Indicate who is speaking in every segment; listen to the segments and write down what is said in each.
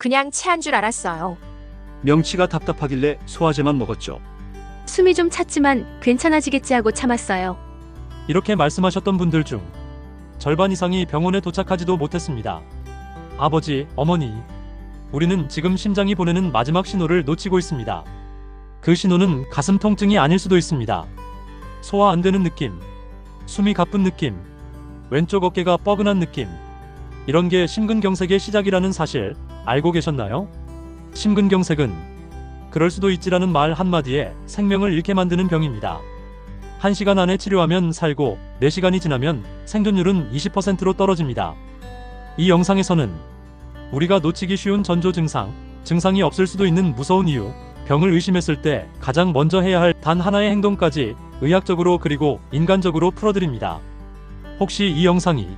Speaker 1: 그냥 체한 줄 알았어요.
Speaker 2: 명치가 답답하길래 소화제만 먹었죠.
Speaker 3: 숨이 좀 찼지만 괜찮아지겠지 하고 참았어요.
Speaker 4: 이렇게 말씀하셨던 분들 중 절반 이상이 병원에 도착하지도 못했습니다. 아버지, 어머니, 우리는 지금 심장이 보내는 마지막 신호를 놓치고 있습니다. 그 신호는 가슴 통증이 아닐 수도 있습니다. 소화 안 되는 느낌, 숨이 가쁜 느낌, 왼쪽 어깨가 뻐근한 느낌. 이런 게 심근경색의 시작이라는 사실 알고 계셨나요? 심근경색은 그럴 수도 있지라는 말 한마디에 생명을 잃게 만드는 병입니다. 1시간 안에 치료하면 살고 4시간이 지나면 생존율은 20%로 떨어집니다. 이 영상에서는 우리가 놓치기 쉬운 전조 증상, 증상이 없을 수도 있는 무서운 이유, 병을 의심했을 때 가장 먼저 해야 할 단 하나의 행동까지 의학적으로 그리고 인간적으로 풀어드립니다. 혹시 이 영상이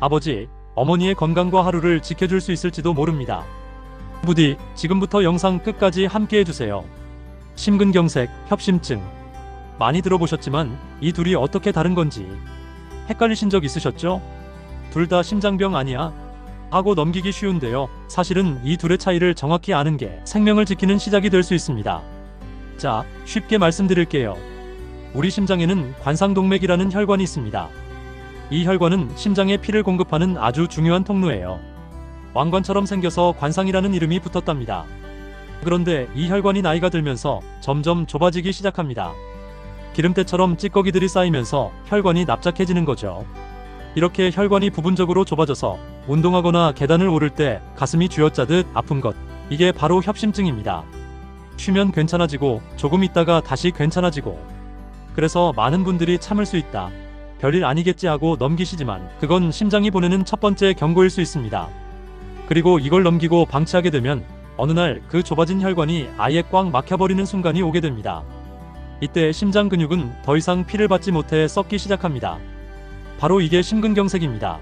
Speaker 4: 아버지, 어머니의 건강과 하루를 지켜줄 수 있을지도 모릅니다. 부디 지금부터 영상 끝까지 함께 해주세요. 심근경색, 협심증, 많이 들어보셨지만 이 둘이 어떻게 다른 건지 헷갈리신 적 있으셨죠? 둘 다 심장병 아니야? 하고 넘기기 쉬운데요. 사실은 이 둘의 차이를 정확히 아는 게 생명을 지키는 시작이 될 수 있습니다. 자, 쉽게 말씀드릴게요. 우리 심장에는 관상동맥이라는 혈관이 있습니다. 이 혈관은 심장에 피를 공급하는 아주 중요한 통로예요. 왕관처럼 생겨서 관상이라는 이름이 붙었답니다. 그런데 이 혈관이 나이가 들면서 점점 좁아지기 시작합니다. 기름때처럼 찌꺼기들이 쌓이면서 혈관이 납작해지는 거죠. 이렇게 혈관이 부분적으로 좁아져서 운동하거나 계단을 오를 때 가슴이 쥐어짜듯 아픈 것. 이게 바로 협심증입니다. 쉬면 괜찮아지고 조금 있다가 다시 괜찮아지고. 그래서 많은 분들이 참을 수 있다. 별일 아니겠지 하고 넘기시지만 그건 심장이 보내는 첫 번째 경고일 수 있습니다. 그리고 이걸 넘기고 방치하게 되면 어느 날 그 좁아진 혈관이 아예 꽉 막혀버리는 순간이 오게 됩니다. 이때 심장 근육은 더 이상 피를 받지 못해 썩기 시작합니다. 바로 이게 심근경색입니다.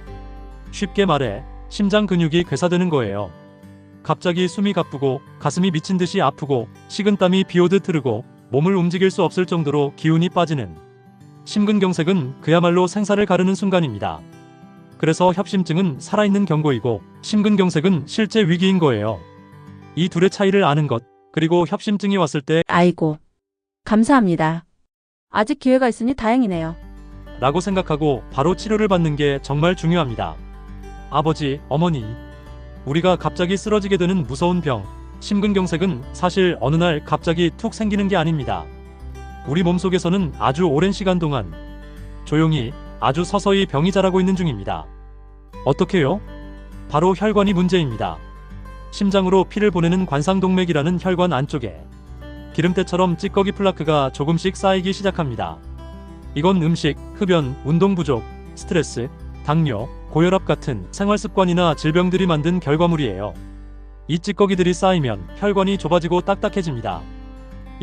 Speaker 4: 쉽게 말해 심장 근육이 괴사되는 거예요. 갑자기 숨이 가쁘고 가슴이 미친 듯이 아프고 식은땀이 비오듯 흐르고 몸을 움직일 수 없을 정도로 기운이 빠지는 심근경색은 그야말로 생사를 가르는 순간입니다. 그래서 협심증은 살아있는 경고이고 심근경색은 실제 위기인 거예요. 이 둘의 차이를 아는 것, 그리고 협심증이 왔을 때
Speaker 3: 아이고. 감사합니다. 아직 기회가 있으니 다행이네요.
Speaker 4: 라고 생각하고 바로 치료를 받는 게 정말 중요합니다. 아버지, 어머니, 우리가 갑자기 쓰러지게 되는 무서운 병, 심근경색은 사실 어느 날 갑자기 툭 생기는 게 아닙니다. 우리 몸속에서는 아주 오랜 시간 동안 조용히 아주 서서히 병이 자라고 있는 중입니다. 어떻게요? 바로 혈관이 문제입니다. 심장으로 피를 보내는 관상동맥이라는 혈관 안쪽에 기름때처럼 찌꺼기 플라크가 조금씩 쌓이기 시작합니다. 이건 음식, 흡연, 운동 부족, 스트레스, 당뇨, 고혈압 같은 생활 습관이나 질병들이 만든 결과물이에요. 이 찌꺼기들이 쌓이면 혈관이 좁아지고 딱딱해집니다.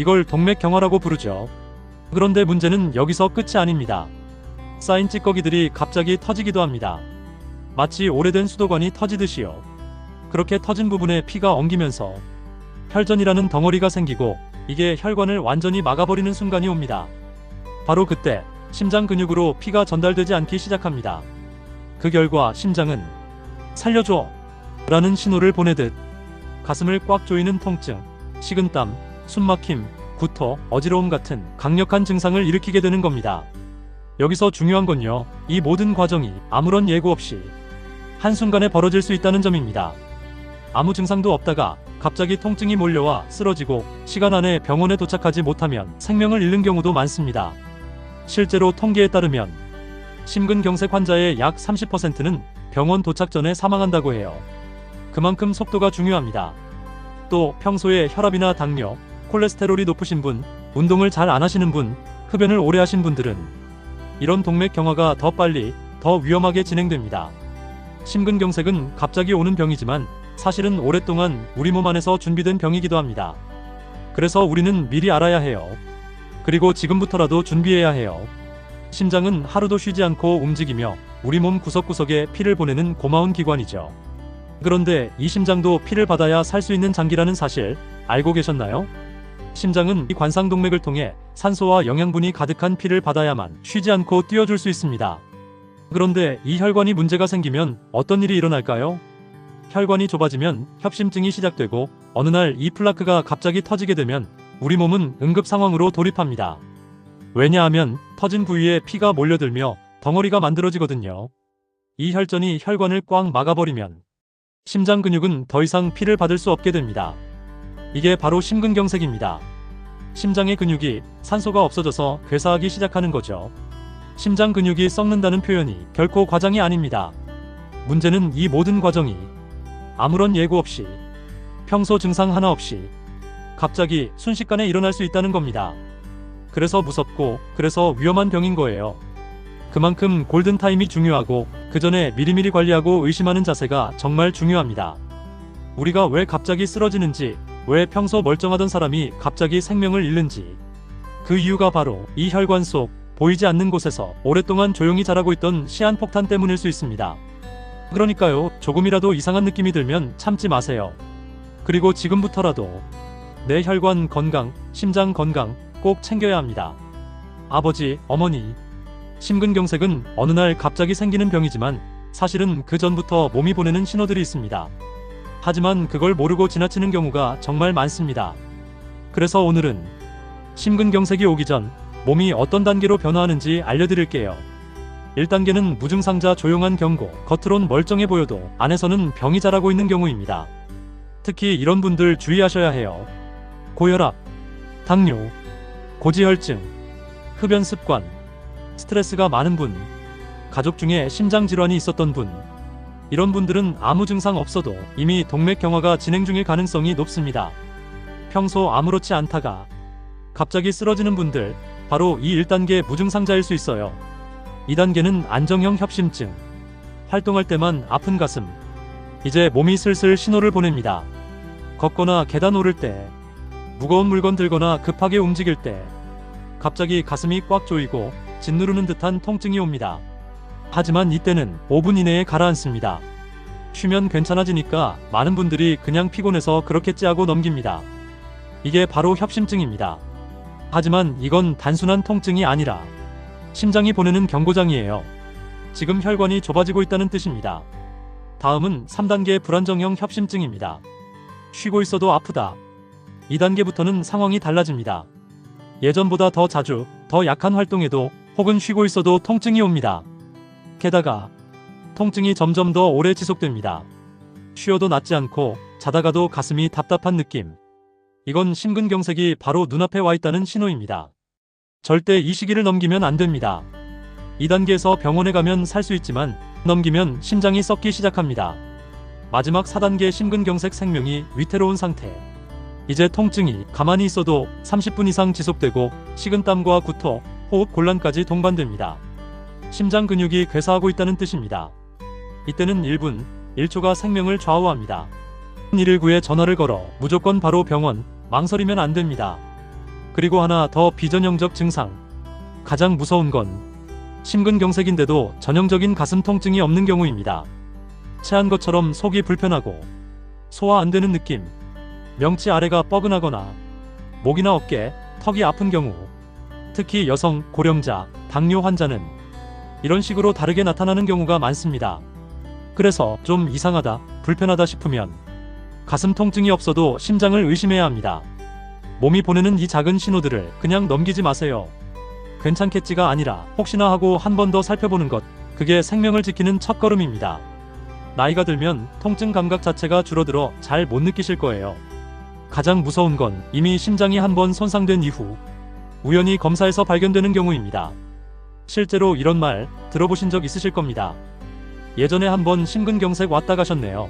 Speaker 4: 이걸 동맥경화라고 부르죠. 그런데 문제는 여기서 끝이 아닙니다. 쌓인 찌꺼기들이 갑자기 터지기도 합니다. 마치 오래된 수도관이 터지듯이요. 그렇게 터진 부분에 피가 엉기면서 혈전이라는 덩어리가 생기고 이게 혈관을 완전히 막아버리는 순간이 옵니다. 바로 그때 심장 근육으로 피가 전달되지 않기 시작합니다. 그 결과 심장은 살려줘! 라는 신호를 보내듯 가슴을 꽉 조이는 통증, 식은땀, 숨막힘, 구토, 어지러움 같은 강력한 증상을 일으키게 되는 겁니다. 여기서 중요한 건요, 이 모든 과정이 아무런 예고 없이 한순간에 벌어질 수 있다는 점입니다. 아무 증상도 없다가 갑자기 통증이 몰려와 쓰러지고 시간 안에 병원에 도착하지 못하면 생명을 잃는 경우도 많습니다. 실제로 통계에 따르면 심근경색 환자의 약 30%는 병원 도착 전에 사망한다고 해요. 그만큼 속도가 중요합니다. 또 평소에 혈압이나 당뇨, 콜레스테롤이 높으신 분, 운동을 잘 안 하시는 분, 흡연을 오래 하신 분들은 이런 동맥 경화가 더 빨리, 더 위험하게 진행됩니다. 심근경색은 갑자기 오는 병이지만 사실은 오랫동안 우리 몸 안에서 준비된 병이기도 합니다. 그래서 우리는 미리 알아야 해요. 그리고 지금부터라도 준비해야 해요. 심장은 하루도 쉬지 않고 움직이며 우리 몸 구석구석에 피를 보내는 고마운 기관이죠. 그런데 이 심장도 피를 받아야 살 수 있는 장기라는 사실 알고 계셨나요? 심장은 이 관상동맥을 통해 산소와 영양분이 가득한 피를 받아야만 쉬지 않고 뛰어줄 수 있습니다. 그런데 이 혈관이 문제가 생기면 어떤 일이 일어날까요? 혈관이 좁아지면 협심증이 시작되고 어느 날 이 플라크가 갑자기 터지게 되면 우리 몸은 응급 상황으로 돌입합니다. 왜냐하면 터진 부위에 피가 몰려들며 덩어리가 만들어지거든요. 이 혈전이 혈관을 꽉 막아버리면 심장 근육은 더 이상 피를 받을 수 없게 됩니다. 이게 바로 심근경색입니다. 심장의 근육이 산소가 없어져서 괴사하기 시작하는 거죠. 심장 근육이 썩는다는 표현이 결코 과장이 아닙니다. 문제는 이 모든 과정이 아무런 예고 없이 평소 증상 하나 없이 갑자기 순식간에 일어날 수 있다는 겁니다. 그래서 무섭고 그래서 위험한 병인 거예요. 그만큼 골든타임이 중요하고 그 전에 미리미리 관리하고 의심하는 자세가 정말 중요합니다. 우리가 왜 갑자기 쓰러지는지, 왜 평소 멀쩡하던 사람이 갑자기 생명을 잃는지. 그 이유가 바로 이 혈관 속 보이지 않는 곳에서 오랫동안 조용히 자라고 있던 시한폭탄 때문일 수 있습니다. 그러니까요, 조금이라도 이상한 느낌이 들면 참지 마세요. 그리고 지금부터라도 내 혈관 건강, 심장 건강 꼭 챙겨야 합니다. 아버지, 어머니, 심근경색은 어느 날 갑자기 생기는 병이지만 사실은 그 전부터 몸이 보내는 신호들이 있습니다. 하지만 그걸 모르고 지나치는 경우가 정말 많습니다. 그래서 오늘은 심근경색이 오기 전 몸이 어떤 단계로 변화하는지 알려드릴게요. 1단계는 무증상자 조용한 경고, 겉으론 멀쩡해 보여도 안에서는 병이 자라고 있는 경우입니다. 특히 이런 분들 주의하셔야 해요. 고혈압, 당뇨, 고지혈증, 흡연 습관, 스트레스가 많은 분, 가족 중에 심장 질환이 있었던 분, 이런 분들은 아무 증상 없어도 이미 동맥 경화가 진행 중일 가능성이 높습니다. 평소 아무렇지 않다가 갑자기 쓰러지는 분들, 바로 이 1단계 무증상자일 수 있어요. 2단계는 안정형 협심증. 활동할 때만 아픈 가슴. 이제 몸이 슬슬 신호를 보냅니다. 걷거나 계단 오를 때, 무거운 물건 들거나 급하게 움직일 때, 갑자기 가슴이 꽉 조이고 짓누르는 듯한 통증이 옵니다. 하지만 이때는 5분 이내에 가라앉습니다. 쉬면 괜찮아지니까 많은 분들이 그냥 피곤해서 그렇겠지 하고 넘깁니다. 이게 바로 협심증입니다. 하지만 이건 단순한 통증이 아니라 심장이 보내는 경고장이에요. 지금 혈관이 좁아지고 있다는 뜻입니다. 다음은 3단계 불안정형 협심증입니다. 쉬고 있어도 아프다. 2단계부터는 상황이 달라집니다. 예전보다 더 자주, 더 약한 활동에도 혹은 쉬고 있어도 통증이 옵니다. 게다가 통증이 점점 더 오래 지속됩니다. 쉬어도 낫지 않고 자다가도 가슴이 답답한 느낌. 이건 심근경색이 바로 눈앞에 와 있다는 신호입니다. 절대 이 시기를 넘기면 안 됩니다. 2단계에서 병원에 가면 살 수 있지만 넘기면 심장이 썩기 시작합니다. 마지막 4단계 심근경색 생명이 위태로운 상태. 이제 통증이 가만히 있어도 30분 이상 지속되고 식은땀과 구토, 호흡 곤란까지 동반됩니다. 심장 근육이 괴사하고 있다는 뜻입니다. 이때는 1분, 1초가 생명을 좌우합니다. 119에 전화를 걸어 무조건 바로 병원, 망설이면 안 됩니다. 그리고 하나 더 비전형적 증상. 가장 무서운 건 심근경색인데도 전형적인 가슴 통증이 없는 경우입니다. 체한 것처럼 속이 불편하고 소화 안 되는 느낌, 명치 아래가 뻐근하거나 목이나 어깨, 턱이 아픈 경우, 특히 여성, 고령자, 당뇨 환자는 이런 식으로 다르게 나타나는 경우가 많습니다. 그래서 좀 이상하다, 불편하다 싶으면 가슴 통증이 없어도 심장을 의심해야 합니다. 몸이 보내는 이 작은 신호들을 그냥 넘기지 마세요. 괜찮겠지가 아니라 혹시나 하고 한 번 더 살펴보는 것, 그게 생명을 지키는 첫걸음입니다. 나이가 들면 통증 감각 자체가 줄어들어 잘 못 느끼실 거예요. 가장 무서운 건 이미 심장이 한 번 손상된 이후 우연히 검사에서 발견되는 경우입니다. 실제로 이런 말 들어보신 적 있으실 겁니다. 예전에 한번 심근경색 왔다 가셨네요.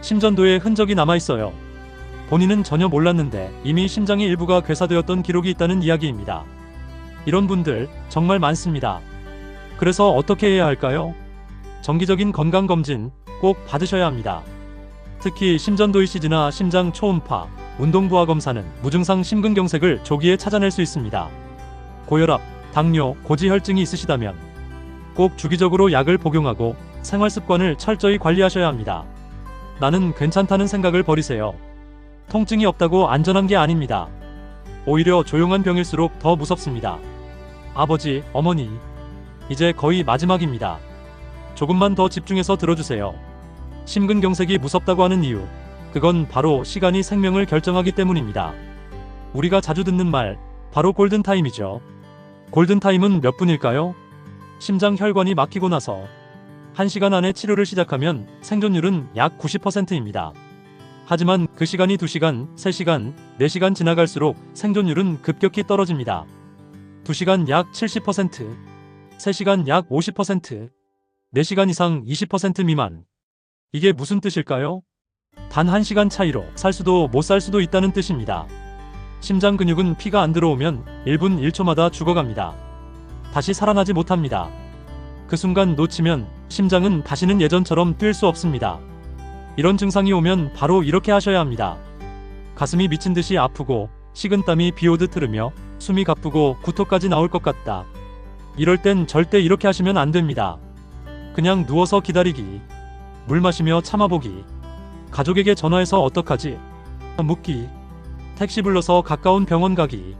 Speaker 4: 심전도에 흔적이 남아 있어요. 본인은 전혀 몰랐는데 이미 심장의 일부가 괴사되었던 기록이 있다는 이야기입니다. 이런 분들 정말 많습니다. 그래서 어떻게 해야 할까요? 정기적인 건강검진 꼭 받으셔야 합니다. 특히 심전도 ECG나 심장 초음파, 운동부하 검사는 무증상 심근경색을 조기에 찾아낼 수 있습니다. 고혈압, 당뇨, 고지혈증이 있으시다면 꼭 주기적으로 약을 복용하고 생활 습관을 철저히 관리하셔야 합니다. 나는 괜찮다는 생각을 버리세요. 통증이 없다고 안전한 게 아닙니다. 오히려 조용한 병일수록 더 무섭습니다. 아버지, 어머니, 이제 거의 마지막입니다. 조금만 더 집중해서 들어주세요. 심근경색이 무섭다고 하는 이유. 그건 바로 시간이 생명을 결정하기 때문입니다. 우리가 자주 듣는 말, 바로 골든타임이죠. 골든타임은 몇 분일까요? 심장 혈관이 막히고 나서 1시간 안에 치료를 시작하면 생존율은 약 90%입니다. 하지만 그 시간이 2시간, 3시간, 4시간 지나갈수록 생존율은 급격히 떨어집니다. 2시간 약 70%, 3시간 약 50%, 4시간 이상 20% 미만. 이게 무슨 뜻일까요? 단 1시간 차이로 살 수도 못 살 수도 있다는 뜻입니다. 심장 근육은 피가 안 들어오면 1분 1초마다 죽어갑니다. 다시 살아나지 못합니다. 그 순간 놓치면 심장은 다시는 예전처럼 뛸 수 없습니다. 이런 증상이 오면 바로 이렇게 하셔야 합니다. 가슴이 미친 듯이 아프고 식은땀이 비오듯 흐르며 숨이 가쁘고 구토까지 나올 것 같다. 이럴 땐 절대 이렇게 하시면 안 됩니다. 그냥 누워서 기다리기. 물 마시며 참아보기. 가족에게 전화해서 어떡하지? 묻기. 택시 불러서 가까운 병원 가기.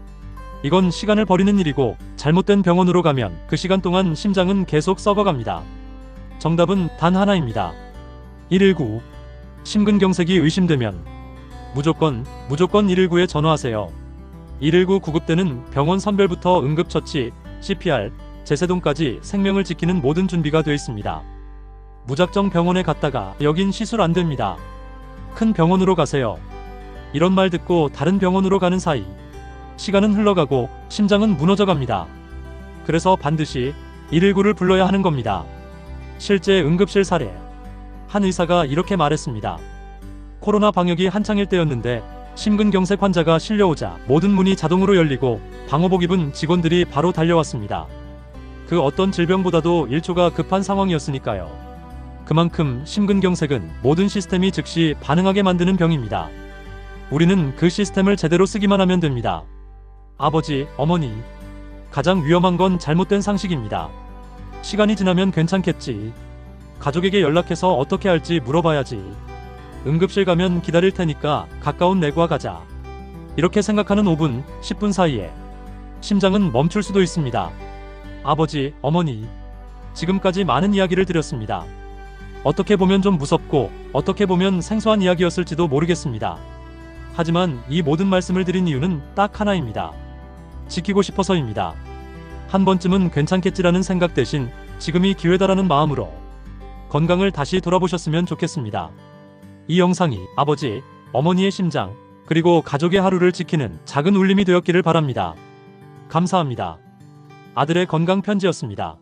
Speaker 4: 이건 시간을 버리는 일이고 잘못된 병원으로 가면 그 시간 동안 심장은 계속 썩어갑니다. 정답은 단 하나입니다. 119. 심근경색이 의심되면 무조건 무조건 119에 전화하세요. 119 구급대는 병원 선별부터 응급처치, CPR, 제세동까지 생명을 지키는 모든 준비가 되어 있습니다. 무작정 병원에 갔다가 여긴 시술 안 됩니다. 큰 병원으로 가세요. 이런 말 듣고 다른 병원으로 가는 사이 시간은 흘러가고 심장은 무너져 갑니다. 그래서 반드시 119를 불러야 하는 겁니다. 실제 응급실 사례. 한 의사가 이렇게 말했습니다. 코로나 방역이 한창일 때였는데 심근경색 환자가 실려오자 모든 문이 자동으로 열리고 방호복 입은 직원들이 바로 달려왔습니다. 그 어떤 질병보다도 1초가 급한 상황이었으니까요. 그만큼 심근경색은 모든 시스템이 즉시 반응하게 만드는 병입니다. 우리는 그 시스템을 제대로 쓰기만 하면 됩니다. 아버지, 어머니. 가장 위험한 건 잘못된 상식입니다. 시간이 지나면 괜찮겠지. 가족에게 연락해서 어떻게 할지 물어봐야지. 응급실 가면 기다릴 테니까 가까운 내과 가자. 이렇게 생각하는 5분, 10분 사이에 심장은 멈출 수도 있습니다. 아버지, 어머니. 지금까지 많은 이야기를 드렸습니다. 어떻게 보면 좀 무섭고 어떻게 보면 생소한 이야기였을지도 모르겠습니다. 하지만 이 모든 말씀을 드린 이유는 딱 하나입니다. 지키고 싶어서입니다. 한 번쯤은 괜찮겠지라는 생각 대신 지금이 기회다라는 마음으로 건강을 다시 돌아보셨으면 좋겠습니다. 이 영상이 아버지, 어머니의 심장, 그리고 가족의 하루를 지키는 작은 울림이 되었기를 바랍니다. 감사합니다. 아들의 건강 편지였습니다.